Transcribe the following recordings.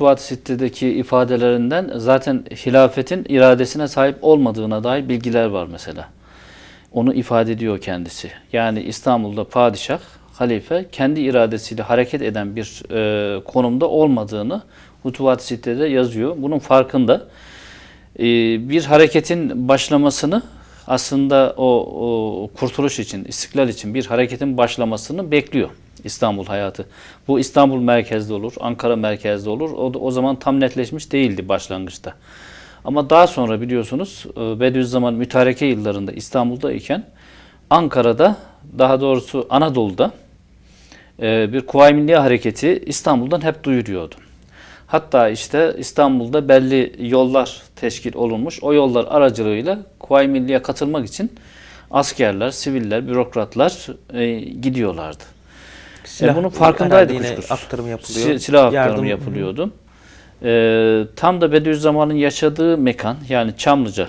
Hutuvat-ı Sitte'deki ifadelerinden zaten hilafetin iradesine sahip olmadığına dair bilgiler var mesela. Onu ifade ediyor kendisi. Yani İstanbul'da padişah, halife kendi iradesiyle hareket eden bir e, konumda olmadığını Hutuvat-ı Sitte'de yazıyor. Bunun farkında. E, bir hareketin başlamasını aslında o, o kurtuluş için, istiklal için bir hareketin başlamasını bekliyor İstanbul hayatı. Bu İstanbul merkezde olur, Ankara merkezde olur. O, o zaman tam netleşmiş değildi başlangıçta. Ama daha sonra biliyorsunuz e, Bediüzzaman mütareke yıllarında İstanbul'da iken Ankara'da daha doğrusu Anadolu'da e, bir Kuvayi Milliye Hareketi İstanbul'dan hep duyuruyordu. Hatta işte İstanbul'da belli yollar teşkil olunmuş. O yollar aracılığıyla Kuvayi Milliye katılmak için askerler, siviller, bürokratlar e, gidiyorlardı. Silah bunun farkındaydı kuşkusuz. aktarım yapılıyor. Si- Silah aktarımı Yardım- yapılıyordu. Ee, tam da Bediüzzaman'ın yaşadığı mekan yani Çamlıca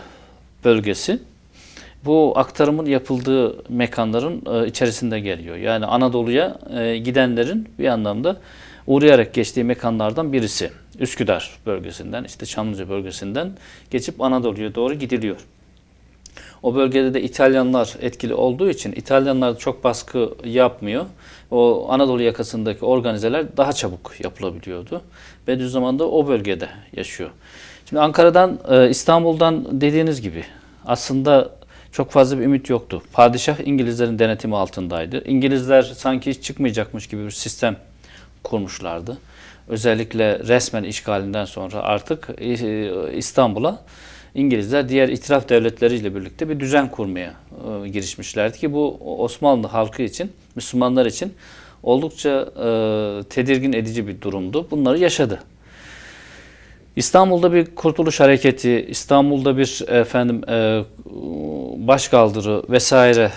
bölgesi bu aktarımın yapıldığı mekanların e, içerisinde geliyor. Yani Anadolu'ya e, gidenlerin bir anlamda uğrayarak geçtiği mekanlardan birisi. Üsküdar bölgesinden işte Çamlıca bölgesinden geçip Anadolu'ya doğru gidiliyor. O bölgede de İtalyanlar etkili olduğu için İtalyanlar çok baskı yapmıyor. O Anadolu yakasındaki organizeler daha çabuk yapılabiliyordu. Bediüzzaman da o bölgede yaşıyor. Şimdi Ankara'dan, e, İstanbul'dan dediğiniz gibi aslında çok fazla bir ümit yoktu. Padişah İngilizlerin denetimi altındaydı. İngilizler sanki hiç çıkmayacakmış gibi bir sistem kurmuşlardı. Özellikle resmen işgalinden sonra artık e, İstanbul'a İngilizler diğer itiraf devletleriyle birlikte bir düzen kurmaya e, girişmişlerdi ki bu Osmanlı halkı için, Müslümanlar için oldukça e, tedirgin edici bir durumdu. Bunları yaşadı. İstanbul'da bir kurtuluş hareketi, İstanbul'da bir efendim e, başkaldırı vesaire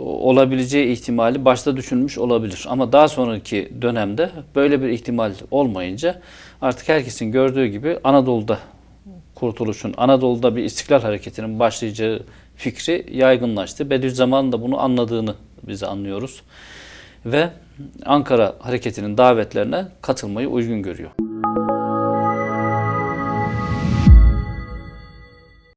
olabileceği ihtimali başta düşünmüş olabilir. Ama daha sonraki dönemde böyle bir ihtimal olmayınca artık herkesin gördüğü gibi Anadolu'da kurtuluşun, Anadolu'da bir istiklal hareketinin başlayacağı fikri yaygınlaştı. Bediüzzaman da bunu anladığını biz anlıyoruz. Ve Ankara hareketinin davetlerine katılmayı uygun görüyor.